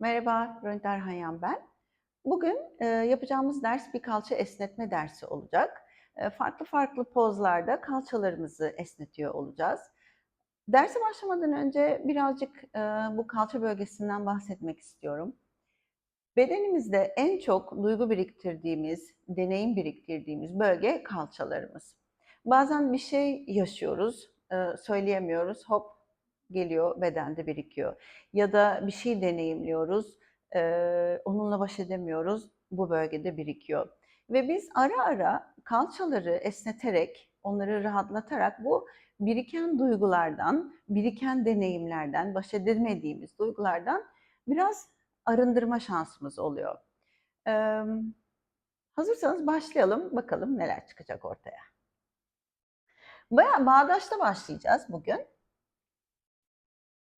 Merhaba, Rönit Erhanyan ben. Bugün e, yapacağımız ders bir kalça esnetme dersi olacak. E, farklı farklı pozlarda kalçalarımızı esnetiyor olacağız. Derse başlamadan önce birazcık e, bu kalça bölgesinden bahsetmek istiyorum. Bedenimizde en çok duygu biriktirdiğimiz, deneyim biriktirdiğimiz bölge kalçalarımız. Bazen bir şey yaşıyoruz, e, söyleyemiyoruz, hop geliyor, bedende birikiyor. Ya da bir şey deneyimliyoruz, e, onunla baş edemiyoruz, bu bölgede birikiyor. Ve biz ara ara kalçaları esneterek, onları rahatlatarak bu biriken duygulardan, biriken deneyimlerden, baş edemediğimiz duygulardan biraz arındırma şansımız oluyor. Ee, hazırsanız başlayalım, bakalım neler çıkacak ortaya. Bayağı bağdaşta başlayacağız bugün.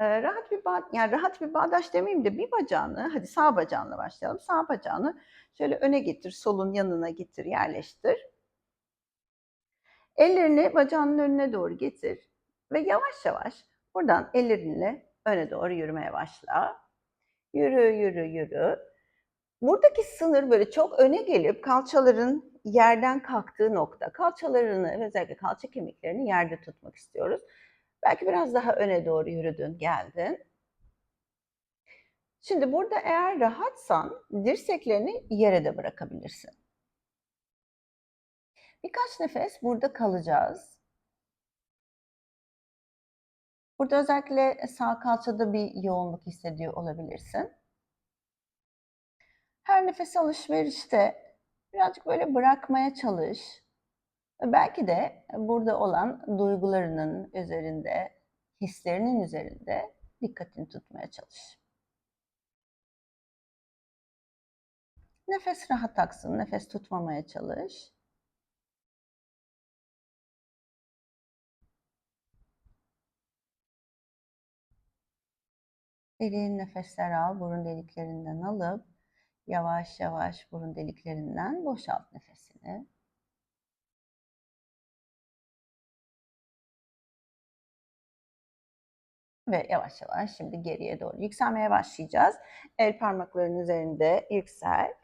Rahat bir bağ, yani rahat bir bağdaş demeyeyim de bir bacağını, hadi sağ bacağınla başlayalım. Sağ bacağını şöyle öne getir, solun yanına getir, yerleştir. Ellerini bacağının önüne doğru getir ve yavaş yavaş buradan ellerinle öne doğru yürümeye başla. Yürü, yürü, yürü. Buradaki sınır böyle çok öne gelip kalçaların yerden kalktığı nokta. Kalçalarını özellikle kalça kemiklerini yerde tutmak istiyoruz. Belki biraz daha öne doğru yürüdün, geldin. Şimdi burada eğer rahatsan dirseklerini yere de bırakabilirsin. Birkaç nefes burada kalacağız. Burada özellikle sağ kalçada bir yoğunluk hissediyor olabilirsin. Her nefes alışverişte birazcık böyle bırakmaya çalış. Belki de burada olan duygularının üzerinde, hislerinin üzerinde dikkatini tutmaya çalış. Nefes rahat aksın, nefes tutmamaya çalış. Derin nefesler al, burun deliklerinden alıp yavaş yavaş burun deliklerinden boşalt nefesini. Ve yavaş yavaş şimdi geriye doğru yükselmeye başlayacağız. El parmaklarının üzerinde yüksel.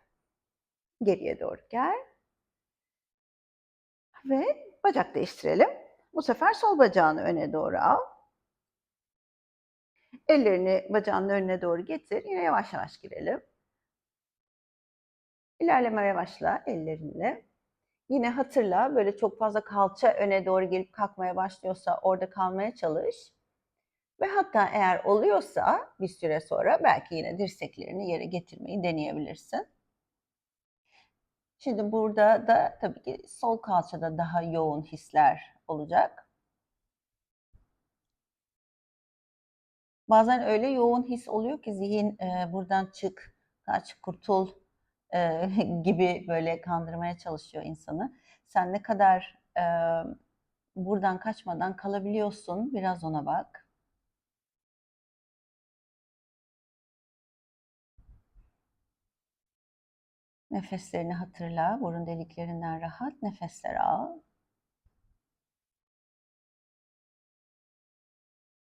Geriye doğru gel. Ve bacak değiştirelim. Bu sefer sol bacağını öne doğru al. Ellerini bacağının önüne doğru getir. Yine yavaş yavaş girelim. İlerlemeye başla ellerinle. Yine hatırla böyle çok fazla kalça öne doğru gelip kalkmaya başlıyorsa orada kalmaya çalış. Ve hatta eğer oluyorsa bir süre sonra belki yine dirseklerini yere getirmeyi deneyebilirsin. Şimdi burada da tabii ki sol kalçada daha yoğun hisler olacak. Bazen öyle yoğun his oluyor ki zihin e, buradan çık, kaç, kurtul e, gibi böyle kandırmaya çalışıyor insanı. Sen ne kadar e, buradan kaçmadan kalabiliyorsun biraz ona bak. Nefeslerini hatırla. Burun deliklerinden rahat nefesler al.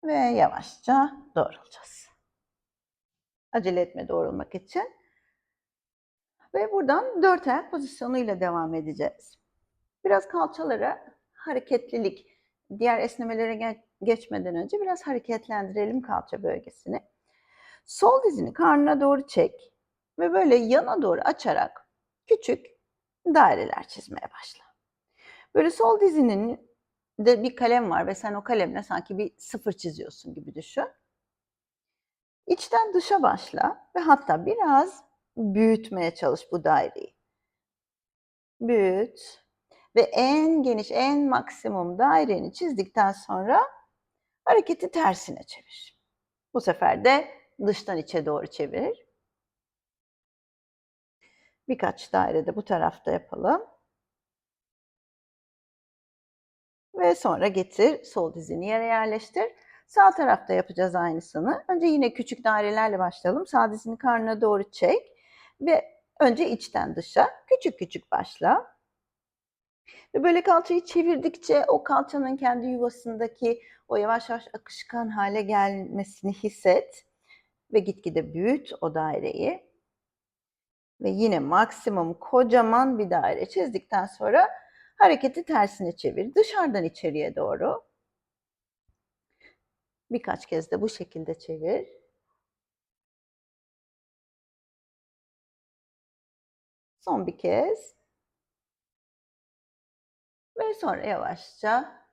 Ve yavaşça doğrulacağız. Acele etme doğrulmak için. Ve buradan dört ayak pozisyonuyla devam edeceğiz. Biraz kalçalara hareketlilik, diğer esnemelere geçmeden önce biraz hareketlendirelim kalça bölgesini. Sol dizini karnına doğru çek. Ve böyle yana doğru açarak küçük daireler çizmeye başla. Böyle sol dizinin de bir kalem var ve sen o kalemle sanki bir sıfır çiziyorsun gibi düşün. İçten dışa başla ve hatta biraz büyütmeye çalış bu daireyi. Büyüt ve en geniş, en maksimum daireni çizdikten sonra hareketi tersine çevir. Bu sefer de dıştan içe doğru çevir. Birkaç daire de bu tarafta yapalım. Ve sonra getir sol dizini yere yerleştir. Sağ tarafta yapacağız aynısını. Önce yine küçük dairelerle başlayalım. Sağ dizini karnına doğru çek ve önce içten dışa küçük küçük başla. Ve böyle kalçayı çevirdikçe o kalçanın kendi yuvasındaki o yavaş yavaş akışkan hale gelmesini hisset. Ve gitgide büyüt o daireyi. Ve yine maksimum kocaman bir daire çizdikten sonra hareketi tersine çevir. Dışarıdan içeriye doğru. Birkaç kez de bu şekilde çevir. Son bir kez. Ve sonra yavaşça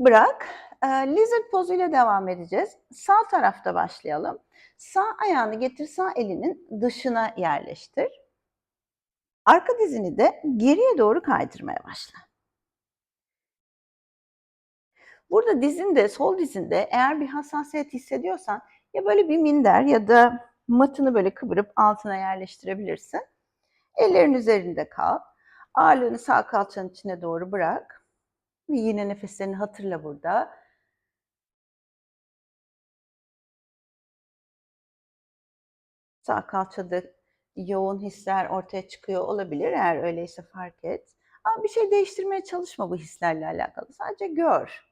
bırak. Ee, lizard pozuyla devam edeceğiz. Sağ tarafta başlayalım. Sağ ayağını getir, sağ elinin dışına yerleştir. Arka dizini de geriye doğru kaydırmaya başla. Burada dizinde, sol dizinde eğer bir hassasiyet hissediyorsan ya böyle bir minder ya da matını böyle kıvırıp altına yerleştirebilirsin. Ellerin üzerinde kal. Ağırlığını sağ kalçanın içine doğru bırak. Ve yine nefeslerini hatırla burada. Sağ kalçada yoğun hisler ortaya çıkıyor olabilir. Eğer öyleyse fark et. Ama bir şey değiştirmeye çalışma bu hislerle alakalı. Sadece gör.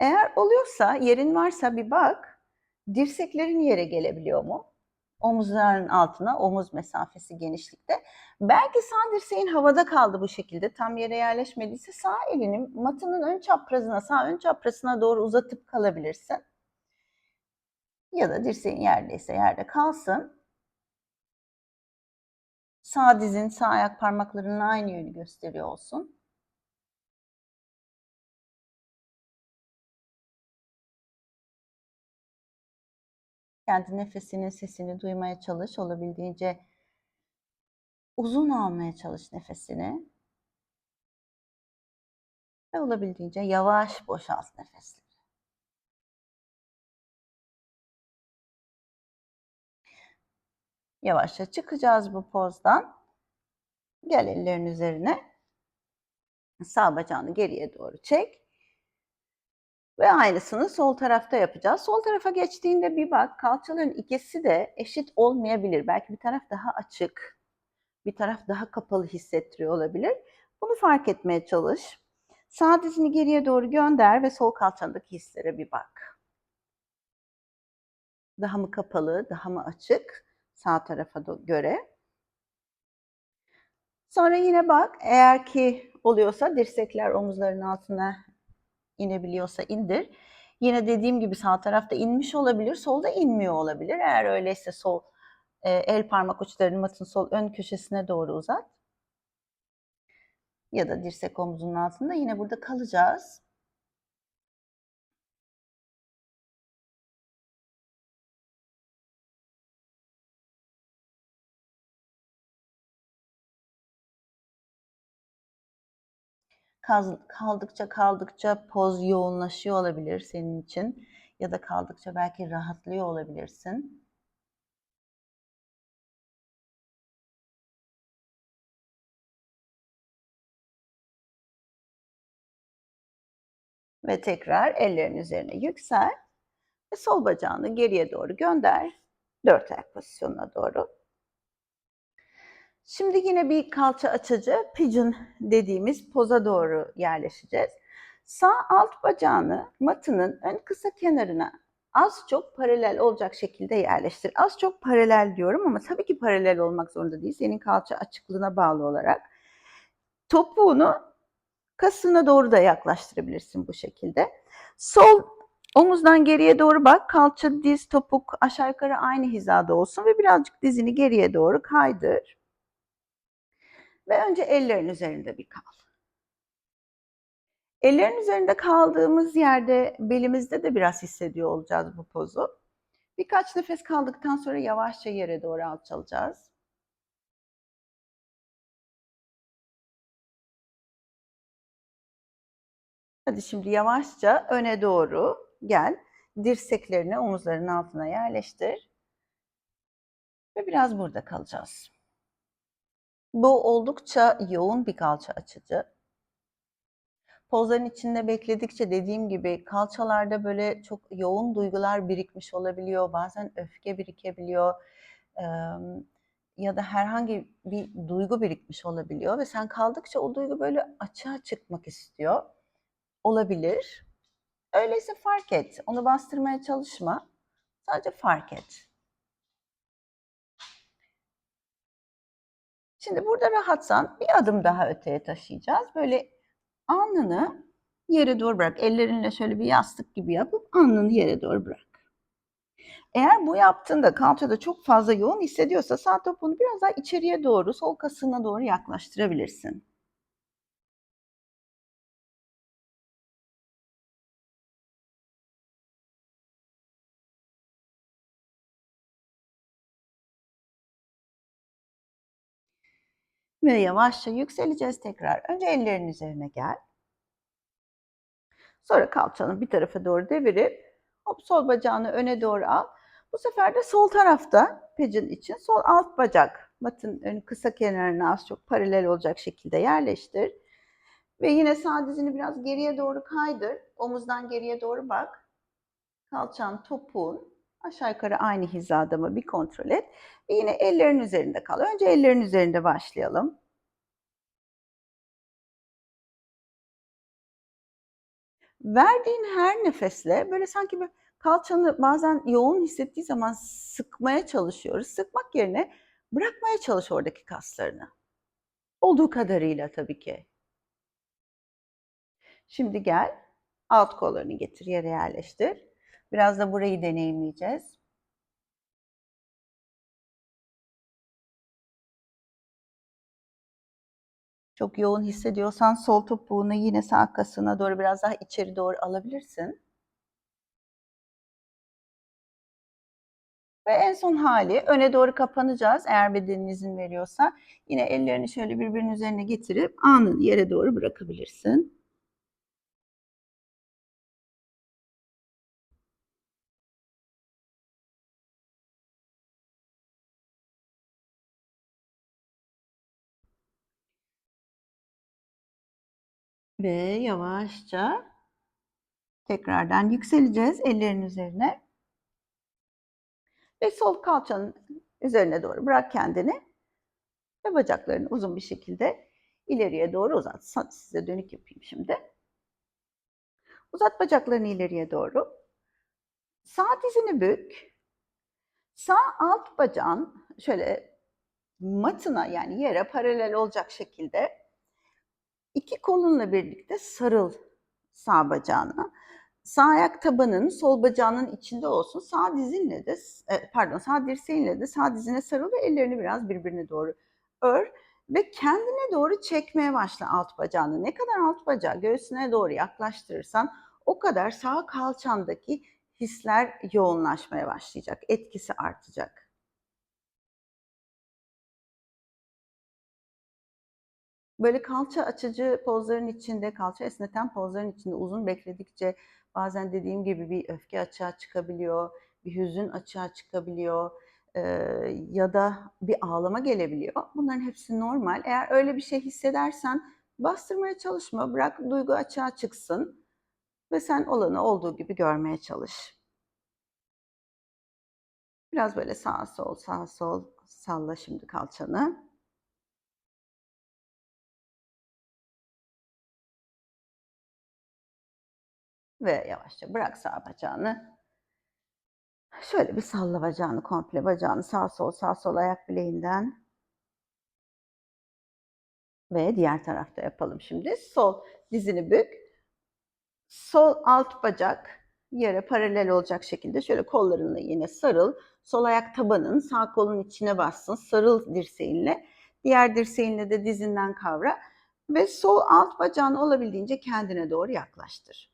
Eğer oluyorsa, yerin varsa bir bak. Dirseklerin yere gelebiliyor mu? Omuzların altına, omuz mesafesi genişlikte. Belki sağ dirseğin havada kaldı bu şekilde. Tam yere yerleşmediyse sağ elini matının ön çaprazına, sağ ön çaprazına doğru uzatıp kalabilirsin. Ya da dirseğin yerdeyse yerde kalsın. Sağ dizin, sağ ayak parmaklarının aynı yönü gösteriyor olsun. Kendi nefesinin sesini duymaya çalış. Olabildiğince uzun almaya çalış nefesini. Ve olabildiğince yavaş boşalt nefesleri. Yavaşça çıkacağız bu pozdan. Gel ellerin üzerine. Sağ bacağını geriye doğru çek. Ve aynısını sol tarafta yapacağız. Sol tarafa geçtiğinde bir bak kalçaların ikisi de eşit olmayabilir. Belki bir taraf daha açık, bir taraf daha kapalı hissettiriyor olabilir. Bunu fark etmeye çalış. Sağ dizini geriye doğru gönder ve sol kalçandaki hislere bir bak. Daha mı kapalı, daha mı açık sağ tarafa göre. Sonra yine bak eğer ki oluyorsa dirsekler omuzların altına inebiliyorsa indir. Yine dediğim gibi sağ tarafta inmiş olabilir, solda inmiyor olabilir. Eğer öyleyse sol e, el parmak uçlarını matın sol ön köşesine doğru uzat. Ya da dirsek omuzunun altında yine burada kalacağız. Kaldıkça kaldıkça poz yoğunlaşıyor olabilir senin için ya da kaldıkça belki rahatlıyor olabilirsin. Ve tekrar ellerin üzerine yüksel ve sol bacağını geriye doğru gönder. Dört ayak pozisyonuna doğru. Şimdi yine bir kalça açıcı pigeon dediğimiz poza doğru yerleşeceğiz. Sağ alt bacağını matının ön kısa kenarına az çok paralel olacak şekilde yerleştir. Az çok paralel diyorum ama tabii ki paralel olmak zorunda değil. Senin kalça açıklığına bağlı olarak. Topuğunu kasına doğru da yaklaştırabilirsin bu şekilde. Sol omuzdan geriye doğru bak. Kalça, diz, topuk aşağı yukarı aynı hizada olsun ve birazcık dizini geriye doğru kaydır. Ve önce ellerin üzerinde bir kal. Ellerin üzerinde kaldığımız yerde belimizde de biraz hissediyor olacağız bu pozu. Birkaç nefes kaldıktan sonra yavaşça yere doğru alçalacağız. Hadi şimdi yavaşça öne doğru gel. Dirseklerini omuzların altına yerleştir. Ve biraz burada kalacağız. Bu oldukça yoğun bir kalça açıcı. Pozların içinde bekledikçe dediğim gibi kalçalarda böyle çok yoğun duygular birikmiş olabiliyor. Bazen öfke birikebiliyor. ya da herhangi bir duygu birikmiş olabiliyor ve sen kaldıkça o duygu böyle açığa çıkmak istiyor. Olabilir. Öyleyse fark et. Onu bastırmaya çalışma. Sadece fark et. Şimdi burada rahatsan bir adım daha öteye taşıyacağız. Böyle alnını yere doğru bırak. Ellerinle şöyle bir yastık gibi yapıp alnını yere doğru bırak. Eğer bu yaptığında kalçada çok fazla yoğun hissediyorsa sağ topuğunu biraz daha içeriye doğru, sol kasığına doğru yaklaştırabilirsin. Ve yavaşça yükseleceğiz tekrar. Önce ellerin üzerine gel. Sonra kalçanı bir tarafa doğru devirip hop sol bacağını öne doğru al. Bu sefer de sol tarafta pecin için sol alt bacak matın ön kısa kenarına az çok paralel olacak şekilde yerleştir. Ve yine sağ dizini biraz geriye doğru kaydır. Omuzdan geriye doğru bak. Kalçan topuğun aşağı yukarı aynı hizada mı bir kontrol et. Ve yine ellerin üzerinde kal. Önce ellerin üzerinde başlayalım. Verdiğin her nefesle böyle sanki böyle kalçanı bazen yoğun hissettiği zaman sıkmaya çalışıyoruz. Sıkmak yerine bırakmaya çalış oradaki kaslarını. Olduğu kadarıyla tabii ki. Şimdi gel, alt kollarını getir, yere yerleştir. Biraz da burayı deneyimleyeceğiz. Çok yoğun hissediyorsan sol topuğunu yine sağ kasına doğru biraz daha içeri doğru alabilirsin. Ve en son hali öne doğru kapanacağız eğer bedenin izin veriyorsa. Yine ellerini şöyle birbirinin üzerine getirip anını yere doğru bırakabilirsin. Ve yavaşça tekrardan yükseleceğiz ellerin üzerine. Ve sol kalçanın üzerine doğru bırak kendini. Ve bacaklarını uzun bir şekilde ileriye doğru uzat. Size dönük yapayım şimdi. Uzat bacaklarını ileriye doğru. Sağ dizini bük. Sağ alt bacağın şöyle matına yani yere paralel olacak şekilde iki kolunla birlikte sarıl sağ bacağına. Sağ ayak tabanın sol bacağının içinde olsun. Sağ dizinle de e, pardon sağ dirseğinle de sağ dizine sarıl ve ellerini biraz birbirine doğru ör ve kendine doğru çekmeye başla alt bacağını. Ne kadar alt bacağı göğsüne doğru yaklaştırırsan o kadar sağ kalçandaki hisler yoğunlaşmaya başlayacak, etkisi artacak. Böyle kalça açıcı pozların içinde, kalça esneten pozların içinde uzun bekledikçe bazen dediğim gibi bir öfke açığa çıkabiliyor, bir hüzün açığa çıkabiliyor e, ya da bir ağlama gelebiliyor. Bunların hepsi normal. Eğer öyle bir şey hissedersen bastırmaya çalışma, bırak duygu açığa çıksın ve sen olanı olduğu gibi görmeye çalış. Biraz böyle sağa sol, sağa sol salla şimdi kalçanı. Ve yavaşça bırak sağ bacağını. Şöyle bir salla bacağını komple. Bacağını sağ sol sağ sol ayak bileğinden. Ve diğer tarafta yapalım şimdi. Sol dizini bük. Sol alt bacak yere paralel olacak şekilde şöyle kollarınla yine sarıl. Sol ayak tabanın sağ kolun içine bassın. Sarıl dirseğinle. Diğer dirseğinle de dizinden kavra. Ve sol alt bacağını olabildiğince kendine doğru yaklaştır.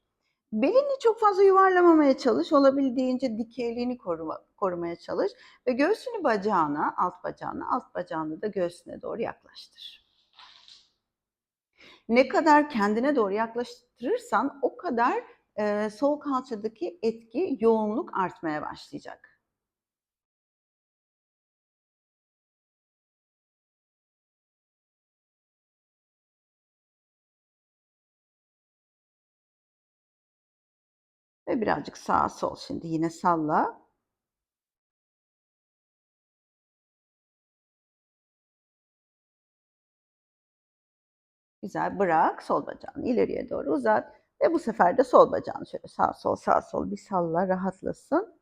Belini çok fazla yuvarlamamaya çalış. Olabildiğince dikeyliğini koruma, korumaya çalış. Ve göğsünü bacağına, alt bacağına, alt bacağını da göğsüne doğru yaklaştır. Ne kadar kendine doğru yaklaştırırsan o kadar e, sol kalçadaki etki, yoğunluk artmaya başlayacak. Ve birazcık sağa sol şimdi yine salla. Güzel bırak sol bacağını ileriye doğru uzat. Ve bu sefer de sol bacağını şöyle sağ sol sağ sol bir salla rahatlasın.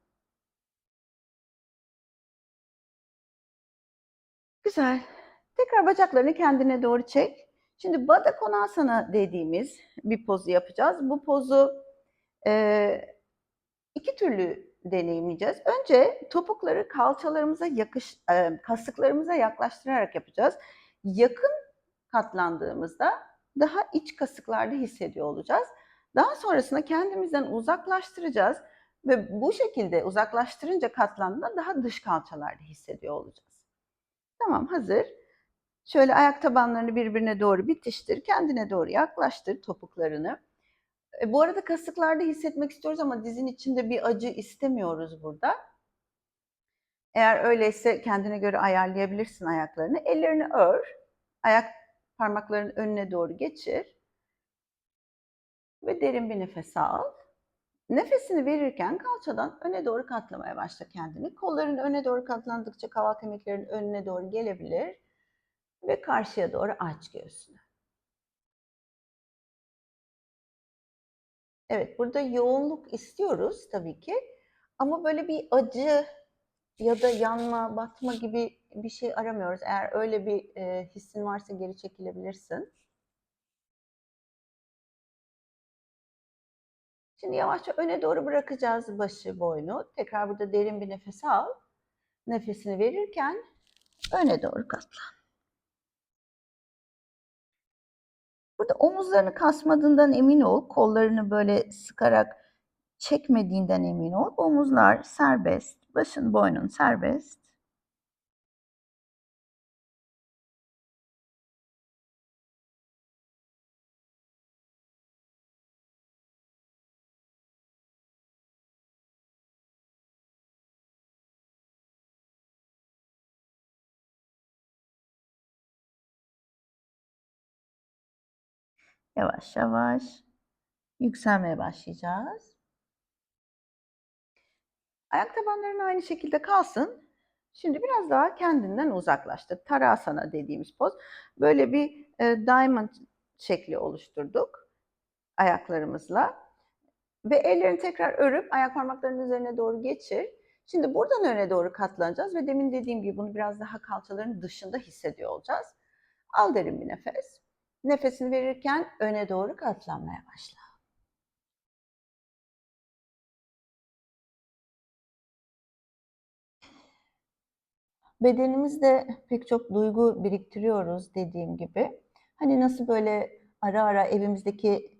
Güzel. Tekrar bacaklarını kendine doğru çek. Şimdi Baddha Konasana dediğimiz bir pozu yapacağız. Bu pozu e, iki türlü deneyimleyeceğiz. Önce topukları kalçalarımıza yakış, kasıklarımıza yaklaştırarak yapacağız. Yakın katlandığımızda daha iç kasıklarda hissediyor olacağız. Daha sonrasında kendimizden uzaklaştıracağız ve bu şekilde uzaklaştırınca katlandığında daha dış kalçalarda hissediyor olacağız. Tamam hazır. Şöyle ayak tabanlarını birbirine doğru bitiştir. Kendine doğru yaklaştır topuklarını. E, bu arada kasıklarda hissetmek istiyoruz ama dizin içinde bir acı istemiyoruz burada. Eğer öyleyse kendine göre ayarlayabilirsin ayaklarını. Ellerini ör. Ayak parmaklarının önüne doğru geçir. Ve derin bir nefes al. Nefesini verirken kalçadan öne doğru katlamaya başla kendini. Kolların öne doğru katlandıkça kaval kemiklerin önüne doğru gelebilir. Ve karşıya doğru aç göğsünü. Evet, burada yoğunluk istiyoruz tabii ki. Ama böyle bir acı ya da yanma, batma gibi bir şey aramıyoruz. Eğer öyle bir e, hissin varsa geri çekilebilirsin. Şimdi yavaşça öne doğru bırakacağız başı, boynu. Tekrar burada derin bir nefes al. Nefesini verirken öne doğru katlan. Burada omuzlarını kasmadığından emin ol. Kollarını böyle sıkarak çekmediğinden emin ol. Omuzlar serbest. Başın boynun serbest. Yavaş yavaş yükselmeye başlayacağız. Ayak tabanların aynı şekilde kalsın. Şimdi biraz daha kendinden uzaklaştır. Tarasana dediğimiz poz. Böyle bir e, diamond şekli oluşturduk ayaklarımızla. Ve ellerini tekrar örüp ayak parmaklarının üzerine doğru geçir. Şimdi buradan öne doğru katlanacağız ve demin dediğim gibi bunu biraz daha kalçaların dışında hissediyor olacağız. Al derin bir nefes. Nefesini verirken öne doğru katlanmaya başla. Bedenimizde pek çok duygu biriktiriyoruz dediğim gibi. Hani nasıl böyle ara ara evimizdeki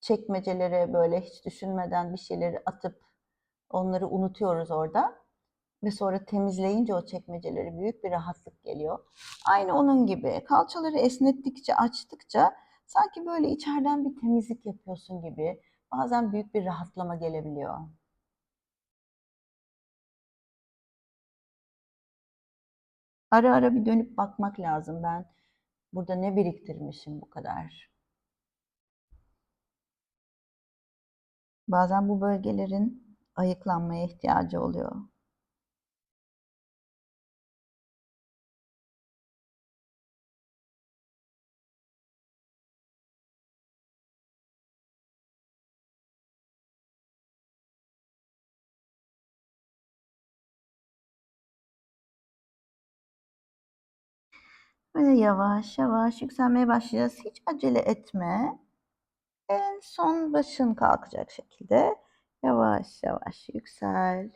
çekmecelere böyle hiç düşünmeden bir şeyleri atıp onları unutuyoruz orada ve sonra temizleyince o çekmeceleri büyük bir rahatlık geliyor. Aynı onun gibi kalçaları esnettikçe, açtıkça sanki böyle içeriden bir temizlik yapıyorsun gibi bazen büyük bir rahatlama gelebiliyor. Ara ara bir dönüp bakmak lazım ben burada ne biriktirmişim bu kadar. Bazen bu bölgelerin ayıklanmaya ihtiyacı oluyor. Ve yavaş yavaş yükselmeye başlayacağız. Hiç acele etme. En son başın kalkacak şekilde yavaş yavaş yüksel.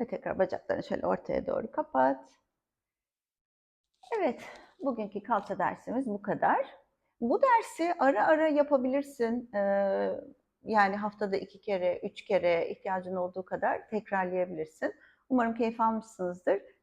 Ve tekrar bacaklarını şöyle ortaya doğru kapat. Evet, bugünkü kalça dersimiz bu kadar. Bu dersi ara ara yapabilirsin. Ee, yani haftada iki kere, üç kere ihtiyacın olduğu kadar tekrarlayabilirsin. Umarım keyif almışsınızdır.